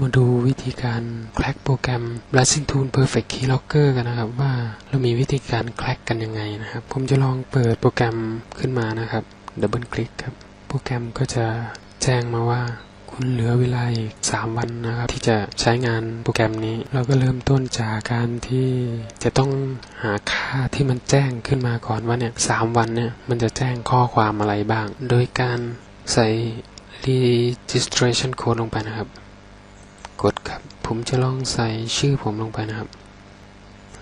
มาดูวิธีการแคลกโปรแกรม Blasting Tool Perfect Keylogger กันนะครับ ว่าเรามีวิธีการแคลกกันยังไงนะครับ ผมจะลองเปิดโปรแกรมขึ้นมานะครับดับเบิลคลิกครับ โปรแกรมก็จะแจ้งมาว่า คุณเหลือเวลาอีก 3 วันนะครับ ที่จะใช้งานโปรแกรมนี้ เราก็เริ่มต้นจากการที่จะต้องหาค่าที่มันแจ้งขึ้นมาก่อนว่าเนี่ยสามวันเนี่ยมันจะแจ้งข้อความอะไรบ้าง โดยการใส่ registration code ลงไปนะครับ กดครับ ผมจะลองใส่ชื่อผมลงไปนะครับ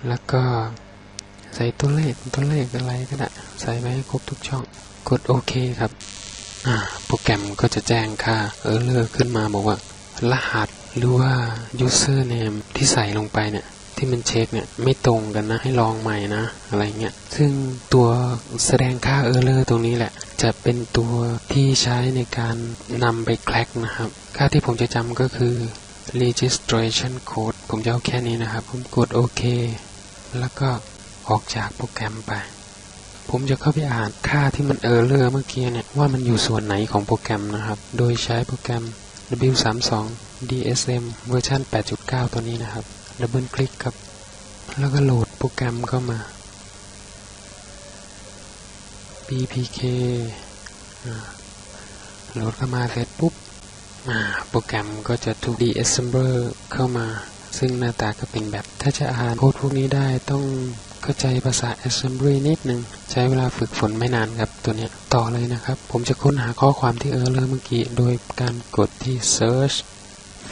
แล้วก็ใส่ตัวเลขตัวเลขอะไรก็ได้ ใส่ไว้ให้ครบทุกช่อง กดโอเคครับอ่าโปรแกรมก็จะแจ้งค่าเออเลอร์ขึ้นมาบอกว่า รหัสหรือว่า username ที่ใส่ลงไปเนี่ย ที่มันเช็คเนี่ย ไม่ตรงกันนะ ให้ลองใหม่นะ อะไรเงี้ย ซึ่งตัวแสดงค่าเออเลอร์ตรงนี้แหละ จะเป็นตัวที่ใช้ในการนำไปแคลกนะครับ ค่าที่ผมจะจำก็คือ registration code ผมจะเอาแค่นี้นะครับ ผมกดโอเค แล้วก็ออกจากโปรแกรมไป ผมจะเข้าไปอ่านค่าที่มันเออร์เลอร์เมื่อกี้เนี่ย ว่ามันอยู่ส่วนไหนของโปรแกรมนะครับ โดยใช้โปรแกรม W32 DSM เวอร์ชัน8.9 ตัวนี้นะครับ ดับเบิลคลิกครับ แล้วก็โหลดโปรแกรมเข้ามา BPK โหลดเข้ามาเสร็จปุ๊บ โปรแกรมก็จะถูก deassembler เข้ามา ซึ่งหน้าตาก็เป็นแบบ ถ้าจะอ่านโค้ดพวกนี้ได้ต้องเข้าใจภาษา assembly นิดหนึ่งใช้เวลาฝึกฝนไม่นานครับตัวเนี้ย ต่อเลยนะครับ ผมจะค้นหาข้อความที่เออเลอร์เมื่อกี้ โดยการกดที่ search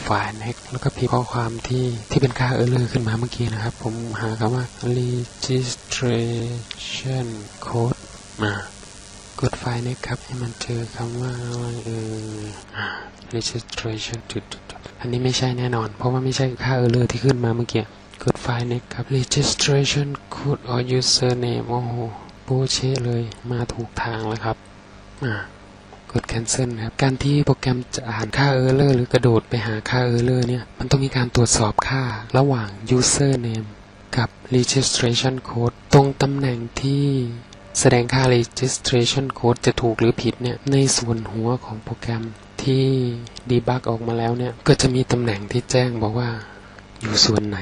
ไฟล์ next แล้วก็พิมพ์ข้อความที่ที่เป็นค่าเออร์เลอร์ขึ้นมาเมื่อกี้นะครับ ผมหาคำว่า registration code มา กดไฟล์ next ครับ ให้มันเจอคำว่าเออ registration จุดอันนี้ไม่ใช่แน่นอน เพราะว่าไม่ใช่ค่าเออร์เลอร์ที่ขึ้นมาเมื่อกี้กดไฟล์ next ครับ registration code or username โอ้โหโปเชเลยมาถูกทางแล้วครับอ่ากด cancel ครับ การที่โปรแกรมจะอ่านค่า error หรือกระโดดไปหาค่า error เนี่ย มันต้องมีการตรวจสอบค่าระหว่าง username กับ registration code ตรงตำแหน่งที่ แสดงค่า registration code จะถูกหรือผิดเนี่ย ในส่วนหัวของโปรแกรมที่ debug ออกมาแล้วเนี่ย ก็จะมีตำแหน่งที่แจ้งบอกว่าอยู่ส่วนไหน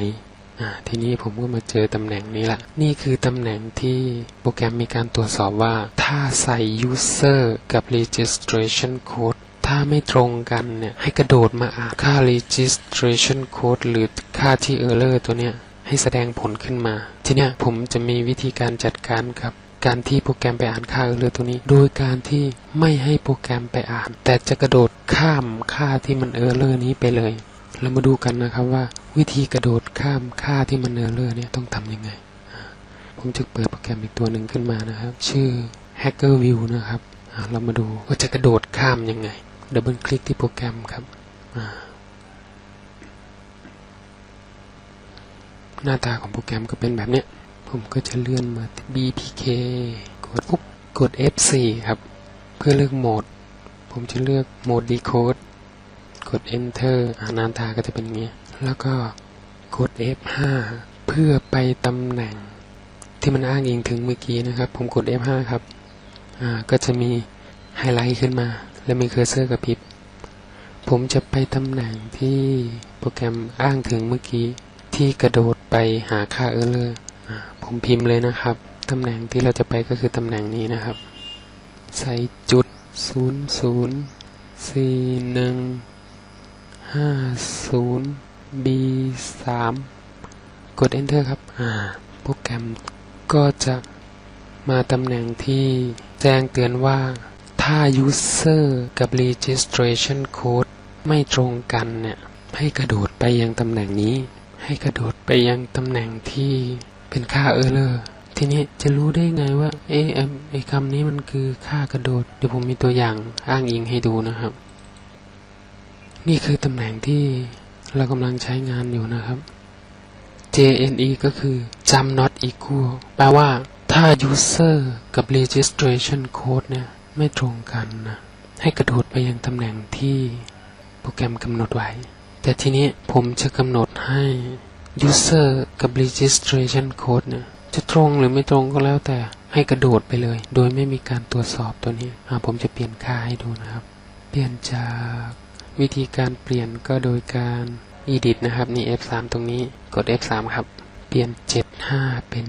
อ่าทีนี้ผมก็มาเจอตำแหน่งนี้ละ นี่คือตำแหน่งที่โปรแกรมมีการตรวจสอบว่า ถ้าใส่ user กับ registration code ถ้าไม่ตรงกันเนี่ย ให้กระโดดมาอ่านค่า registration code หรือค่าที่ error ตัวเนี้ยให้แสดงผลขึ้นมา ทีเนี้ยผมจะมีวิธีการจัดการกับ การที่โปรแกรมไปอ่านค่า error ตัวนี้ โดยการที่ไม่ให้โปรแกรมไปอ่าน แต่จะกระโดดข้ามค่าที่มัน error นี้ไปเลย เรามาดูกันนะครับว่าวิธีกระโดดข้ามค่าที่มันเนอร์เลอร์เนี่ยต้องทำยังไง ผมจะเปิดโปรแกรมอีกตัวหนึ่งขึ้นมานะครับ ชื่อ Hacker View นะครับเรามาดูว่าจะกระโดดข้ามยังไงดับเบิลคลิกที่โปรแกรมครับหน้าตาของโปรแกรมก็เป็นแบบนี้ ผมก็จะเลื่อนมา BPK กดปุ๊บกด F4 ครับ เพื่อเลือกโหมด ผมจะเลือกโหมด Decode กด Enter อ่านานตาก็จะเป็นอย่างนี้แล้วก็กด F5 เพื่อไปตำแหน่ง ที่มันอ้างอิงถึงเมื่อกี้นะครับ ผมกด F5 ครับ อ่า ก็จะมีไฮไลท์ขึ้นมา และมีเคอร์เซอร์กระพริบ ผมจะไปตำแหน่งที่โปรแกรมอ้างถึงเมื่อกี้ ที่กระโดดไปหาค่าเออร์เลอร์ ผมพิมพ์เลยนะครับ ตำแหน่งที่เราจะไปก็คือตำแหน่งนี้นะครับ ใส่จุด0 0 4 1ห้าศูนย์ B สามกด Enter ครับ อ่า โปรแกรมก็จะมาตำแหน่งที่แจ้งเตือนว่า ถ้า User กับ Registration Code ไม่ตรงกันเนี่ย ให้กระโดดไปยังตำแหน่งนี้ ให้กระโดดไปยังตำแหน่งที่ เป็นค่า Error ทีนี้จะรู้ได้ไงว่าเอ๊ะไอ้ไอ้คำนี้มันคือค่ากระโดด เดี๋ยวผมมีตัวอย่างอ้างอิงให้ดูนะครับ นี่คือตำแหน่งที่เรากำลังใช้งานอยู่นะครับ JNE ก็คือจำ not equal แปลว่าถ้า user กับ registration code เนี่ยไม่ตรงกันนะให้กระโดดไปยังตำแหน่งที่โปรแกรมกำหนดไว้ แต่ทีนี้ผมจะกำหนดให้ user กับ registration code เนี่ยจะตรงหรือไม่ตรงก็แล้วแต่ให้กระโดดไปเลย โดยไม่มีการตรวจสอบตัวนี้อ่าผมจะเปลี่ยนค่าให้ดูนะครับ เปลี่ยนจากวิธีการเปลี่ยนก็โดยการ edit นะครับนี่ F3 ตรงนี้กด F3 ครับ เปลี่ยน 75 เป็น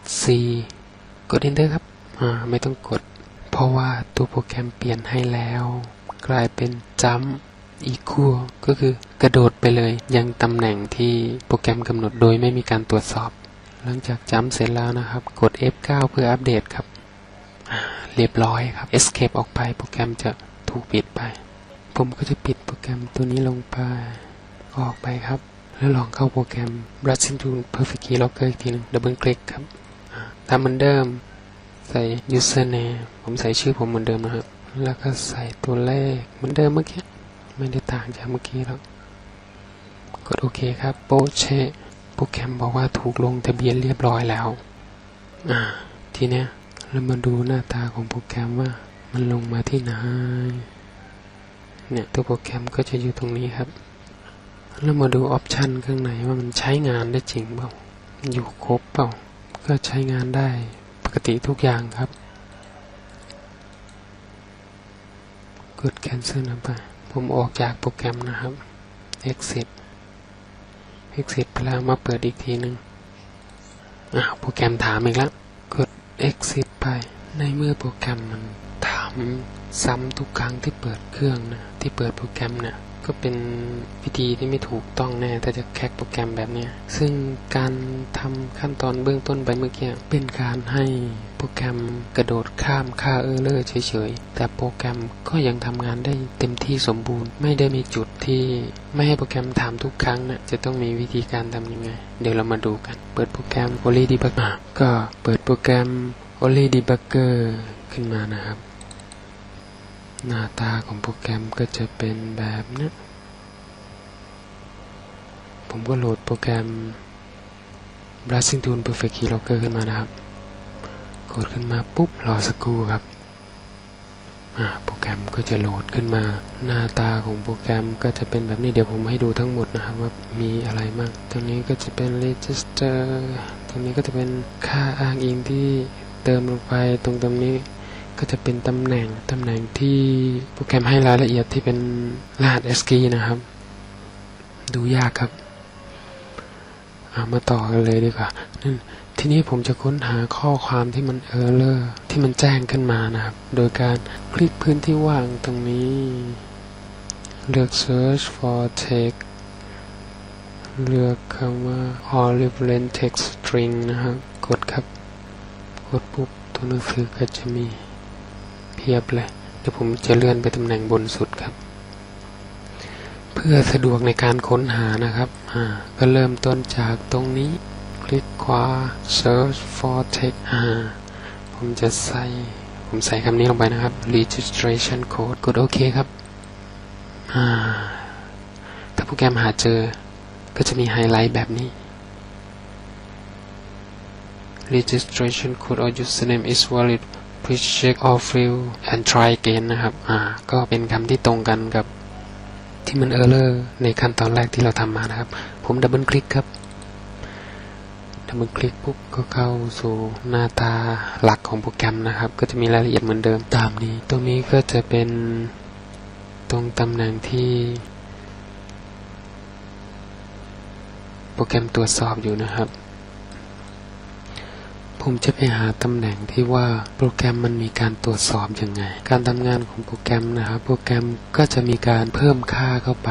74กด Enter ครับอ่าไม่ต้องกด เพราะว่าตัวโปรแกรมเปลี่ยนให้แล้ว กลายเป็น jump equal ก็คือกระโดดไปเลยยังตำแหน่งที่โปรแกรมกำหนดโดยไม่มีการตรวจสอบ หลังจากจำเสร็จแล้วนะครับ กด F9 เพื่ออัปเดตครับ เรียบร้อยครับ Escape ออกไปโปรแกรมจะถูกปิดไป ผมก็จะปิดโปรแกรมตัวนี้ลงไป ออกไปครับ แล้วลองเข้าโปรแกรม Brush into Perfect Keylogger อีกทีหนึงดับเบิลคลิกครับอ่าทำเหมือนเดิม ใส่ username ผมใส่ชื่อผมเหมือนเดิมนะครับแล้วก็ใส่ตัวเลขเหมือนเดิมเมื่อกี้ ไม่ได้ต่างจากเมื่อกี้แล้วกดโอเคครับโปเชโปรแกรมบอกว่าถูกลงทะเบียนเรียบร้อยแล้วอ่าทีเนี้ยเรามาดูหน้าตาของโปรแกรมว่ามันลงมาที่ไหนเนี่ยตัวโปรแกรมก็จะอยู่ตรงนี้ครับแล้วมาดูออปชันข้างในว่ามันใช้งานได้จริงเปล่าอยู่ครบเปล่าก็ใช้งานได้ปกติทุกอย่างครับกด cancel นะไป ผมออกจากโปรแกรมนะครับ exit exit ไปแล้วมาเปิดอีกทีหนึ่งอ้าวโปรแกรมถามอีกแล้ว กด exit ไป ในเมื่อโปรแกรมมันถามซ้ำทุกครั้งที่เปิดเครื่องนะ ที่เปิดโปรแกรมเนี่ย ก็เป็นวิธีที่ไม่ถูกต้องแน่ถ้าจะแคกโปรแกรมแบบนี้ ซึ่งการทำขั้นตอนเบื้องต้นไปเมื่อกี้เป็นการให้โปรแกรมกระโดดข้ามค่าเออร์เลอร์เฉยๆ แต่โปรแกรมก็ยังทำงานได้เต็มที่สมบูรณ์ ไม่ได้มีจุดที่ไม่ให้โปรแกรมถามทุกครั้งนะจะต้องมีวิธีการทำยังไง เดี๋ยวเรามาดูกัน เปิดโปรแกรม Only Debugger ก็เปิดโปรแกรม Only Debugger ขึ้นมานะครับ หน้าตาของโปรแกรมก็จะเป็นแบบนี้ผมก็โหลดโปรแกรม Brushing Tool Perfect Keylogger ขึ้นมานะครับ กดขึ้นมาปุ๊บรอสักครู่ครับโปรแกรมก็จะโหลดขึ้นมา หน้าตาของโปรแกรมก็จะเป็นแบบนี้เดี๋ยวผมให้ดูทั้งหมดนะครับว่ามีอะไรบ้างตรงนี้ก็จะเป็น register ตรงนี้ก็จะเป็นค่าอ้างอิงที่เติมลงไปตรงตรงนี้ ก็จะเป็นตำแหน่งตำแหน่งที่โปรแกรมให้รายละเอียดที่เป็นรหัส ASCII นะครับ ดูยากครับามาต่อกันเลยดีกว่านั่นทีนี้ผมจะค้นหาข้อความที่มันเออร์เลอร์ที่มันแจ้งขึ้นมานะครับ โดยการคลิกพื้นที่ว่างตรงนี้ เลือก search for text เลือกคำว่า all relevant text string นะครับ กดครับ กดปุ๊บตัวหนังสือก็จะมี เพียบเลยเดี๋ยวผมจะเลื่อนไปตำแหน่งบนสุดครับ เพื่อสะดวกในการค้นหานะครับก็เริ่มต้นจากตรงนี้ คลิกขวา search for text ผมจะใส่ผมใส่คำนี้ลงไปนะครับ registration code กดโอเคครับถ้าโปรแกรมหาเจอก็จะมีไฮไลท์แบบนี้ registration code or username is valid please check all field and try again นะครับอ่าก็เป็นคำที่ตรงกันกับที่มันเออร์เลอร์ในขั้นตอนแรกที่เราทำมานะครับ ผมดับเบิลคลิกครับดับเบิลคลิกปุ๊บก็เข้าสู่หน้าตาหลักของโปรแกรมนะครับ ก็จะมีรายละเอียดเหมือนเดิมตามนี้ ตรงนี้ก็จะเป็นตรงตำแหน่งที่โปรแกรมตรวจสอบอยู่นะครับ ผมจะไปหาตำแหน่งที่ว่าโปรแกรมมันมีการตรวจสอบยังไง การทำงานของโปรแกรมนะครับ โปรแกรมก็จะมีการเพิ่มค่าเข้าไป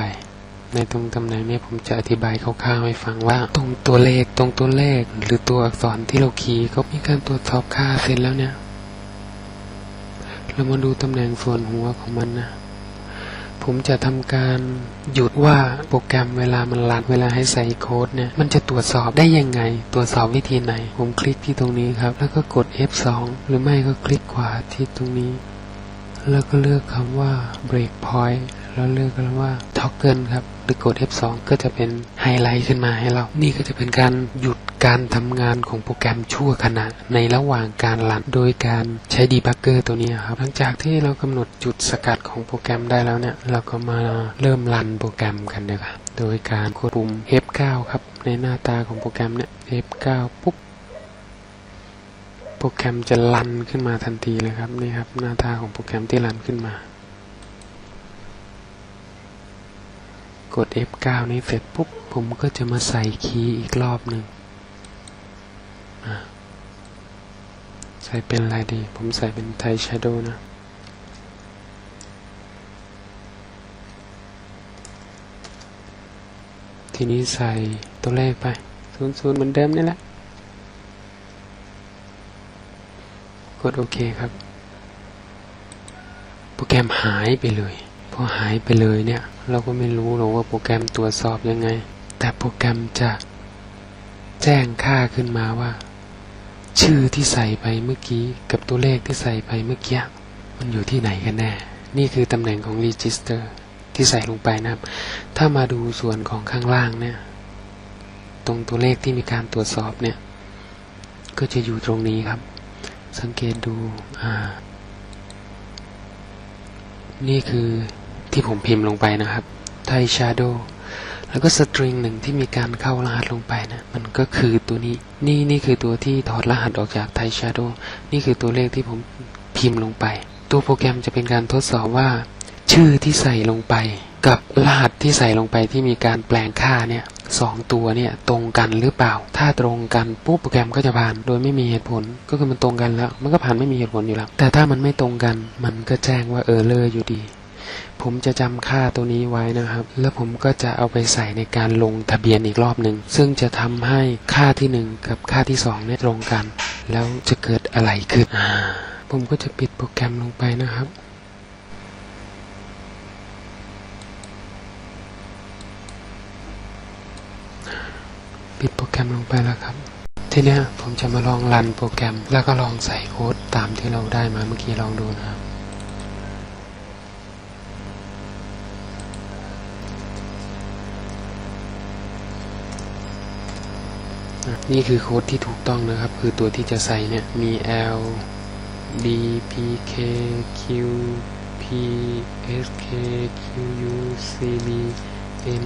ในตรงตำแหน่งนี้ผมจะอธิบายคร่าวๆให้ฟังว่า ตรงตัวเลขตรงตัวเลข หรือตัวอักษรที่เราคีย์ก็มีการตรวจสอบค่าเสร็จแล้วเนี่ย เรามาดูตำแหน่งส่วนหัวของมันนะ ผมจะทำการหยุดว่าโปรแกรมเวลามันลัดเวลาให้ใส่โค้ดเนี่ยมันจะตรวจสอบได้ยังไง ตรวจสอบวิธีไหน ผมคลิกที่ตรงนี้ครับ แล้วก็กด F2 หรือไม่ก็คลิกขวาที่ตรงนี้ แล้วก็เลือกคำว่า break point แล้วเลือกคำว่า toggle ครับหรือกด F2 ก็จะเป็นไฮไลท์ขึ้นมาให้เรา นี่ก็จะเป็นการหยุดการทำงานของโปรแกรมชั่วขณะ ในระหว่างการรัน โดยการใช้ดีบักเกอร์ตัวนี้ครับ หลังจากที่เรากำหนดจุดสกัดของโปรแกรมได้แล้วเนี่ย เราก็มาเริ่มรันโปรแกรมกันเลยครับโดยการกดปุ่ม F9 ครับ ในหน้าตาของโปรแกรมเนี่ย F9 ปุ๊บโปรแกรมจะรันขึ้นมาทันทีเลยครับนี่ครับหน้าตาของโปรแกรมที่รันขึ้นมา กด F9 นี้เสร็จปุ๊บ ผมก็จะมาใส่คีย์อีกรอบหนึ่ง ใส่เป็นอะไรดี ผมใส่เป็นไทย Shadow นะ ทีนี้ใส่ตัวเลขไป00เหมือนเดิมนี่แหละ กดโอเคครับ โปรแกรมหายไปเลย พอหายไปเลยเนี่ย เราก็ไม่รู้หรอกว่าโปรแกรมตรวจสอบยังไง แต่โปรแกรมจะแจ้งค่าขึ้นมาว่า ชื่อที่ใส่ไปเมื่อกี้ กับตัวเลขที่ใส่ไปเมื่อกี้มันอยู่ที่ไหนกันแน่ นี่คือตำแหน่งของ register ที่ใส่ลงไปนะครับ ถ้ามาดูส่วนของข้างล่างเนี่ย ตรงตัวเลขที่มีการตรวจสอบเนี่ย ก็จะอยู่ตรงนี้ครับ สังเกตดู อ่า นี่คือ ที่ผมพิมพ์ลงไปนะครับไทย Shadow แล้วก็สตริงหนึ่งที่มีการเข้ารหัสลงไปนะ มันก็คือตัวนี้ นี่นี่คือตัวที่ถอดรหัสออกจากไทย Shadow นี่คือตัวเลขที่ผมพิมพ์ลงไป ตัวโปรแกรมจะเป็นการทดสอบว่า ชื่อที่ใส่ลงไป กับรหัสที่ใส่ลงไปที่มีการแปลงค่าเนี่ยสองตัวเนี่ยตรงกันหรือเปล่า ถ้าตรงกันปุ๊บโปรแกรมก็จะผ่าน โดยไม่มีเหตุผล ก็คือมันตรงกันแล้ว มันก็ผ่านไม่มีเหตุผลอยู่แล้ว แต่ถ้ามันไม่ตรงกัน มันก็แจ้งว่าเออเลอร์อยู่ดี ผมจะจำค่าตัวนี้ไว้นะครับ แล้วผมก็จะเอาไปใส่ในการลงทะเบียนอีกรอบหนึ่ง ซึ่งจะทำให้ค่าที่หนึ่งกับค่าที่สองเนี่ยตรงกัน แล้วจะเกิดอะไรขึ้น ผมก็จะปิดโปรแกรมลงไปนะครับปิดโปรแกรมลงไปแล้วครับ ทีนี้ผมจะมาลองรันโปรแกรม แล้วก็ลองใส่โค้ดตามที่เราได้มาเมื่อกี้ลองดูนะครับ นี่คือโค้ดที่ถูกต้องนะครับ คือตัวที่จะใส่เนี่ย มี L D P K Q P S K Q U C B N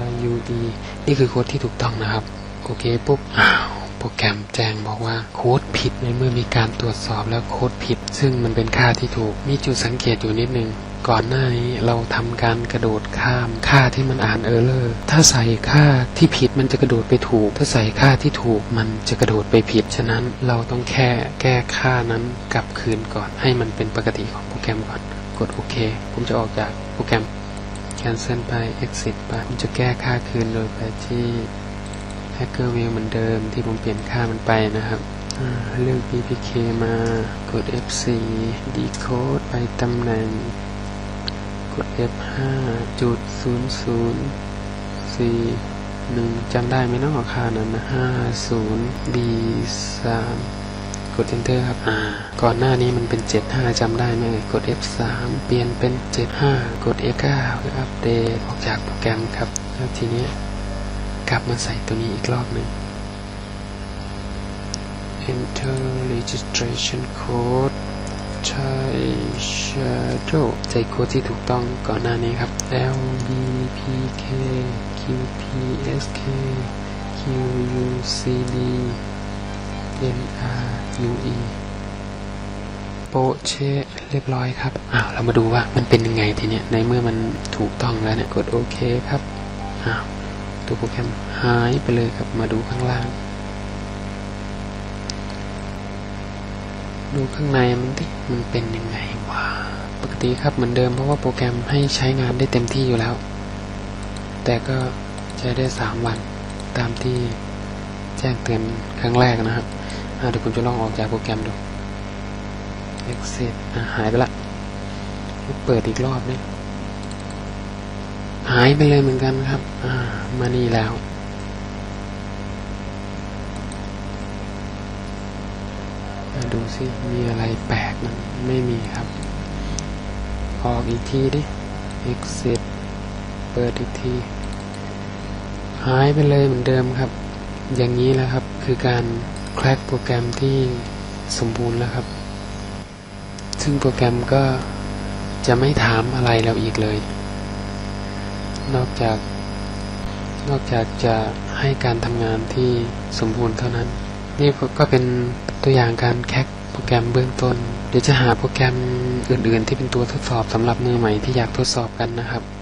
R U E นี่คือโค้ดที่ถูกต้องนะครับ โอเคปุ๊บอ้าวโปรแกรมแจ้งบอกว่าโค้ดผิดในเมื่อมีการตรวจสอบแล้วโค้ดผิด ซึ่งมันเป็นค่าที่ถูก มีจุดสังเกตอยู่นิดนึง ก่อนหน้านี้เราทำการกระโดดข้ามค่าที่มันอ่านเออร์เลอร์ถ้าใส่ค่าที่ผิดมันจะกระโดดไปถูก ถ้าใส่ค่าที่ถูกมันจะกระโดดไปผิด ฉะนั้นเราต้องแค่แก้ค่านั้นกลับคืนก่อน ให้มันเป็นปกติของโปรแกรมก่อน กดโอเค ผมจะออกจากโปรแกรม cancel ไป exit ไปผมจะแก้ค่าคืนโดยไปที่ hacker view เหมือนเดิมที่ผมเปลี่ยนค่ามันไปนะครับเลือก bpk มากด f4 decode ไปตำแหน่ง กด F5 จุดศูนย์ศูนย์สี่หนึ่งจำได้ไหมเนาะค่านั้นนะห้าศูนย์ B สามกด Enter ครับอ่าก่อนหน้านี้มันเป็นเจ็ดห้าจำได้ไหมเอ่ยกด F3 เปลี่ยนเป็นเจ็ดห้ากด F9 เพื่ออัปเดตออกจากโปรแกรมครับ แล้วทีนี้กลับมาใส่ตัวนี้อีกรอบหนึ่ง Enter registration code ใช้ Shadow ใส่โค้ดที่ถูกต้องก่อนหน้านี้ครับ L B P K Q P S K Q U C D N R U E โปเชเรียบร้อยครับ อ้าว เรามาดูว่ามันเป็นยังไงทีเนี้ย ในเมื่อมันถูกต้องแล้วเนี่ย กดโอเคครับ อ้าว ตัวโปรแกรมหายไปเลยครับ มาดูข้างล่าง ดูข้างในมันดิมันเป็นยังไงวะปกติครับเหมือนเดิมเพราะว่าโปรแกรมให้ใช้งานได้เต็มที่อยู่แล้ว แต่ก็ใช้ได้สามวันตามที่แจ้งเตือนครั้งแรกนะครับเดี๋ยวผมจะลองออกจากโปรแกรมดู exit อะหายไปละเปิดอีกรอบนี่หายไปเลยเหมือนกันครับ อ่า มานี่แล้ว มา ดูสิมีอะไรแปลกมันไม่มีครับ ออกอีกทีดิ exit เปิดอีกที หายไปเลยเหมือนเดิมครับ อย่างนี้แหละครับคือการแคร็กโปรแกรมที่สมบูรณ์แล้วครับ ซึ่งโปรแกรมก็จะไม่ถามอะไรเราอีกเลย นอกจาก นอกจากจะให้การทำงานที่สมบูรณ์เท่านั้น นี่ก็เป็น ตัวอย่างการแคคโปรแกรมเบื้องต้น เดี๋ยวจะหาโปรแกรมอื่น ๆ ที่เป็นตัวทดสอบสำหรับมือใหม่ที่อยากทดสอบกันนะครับ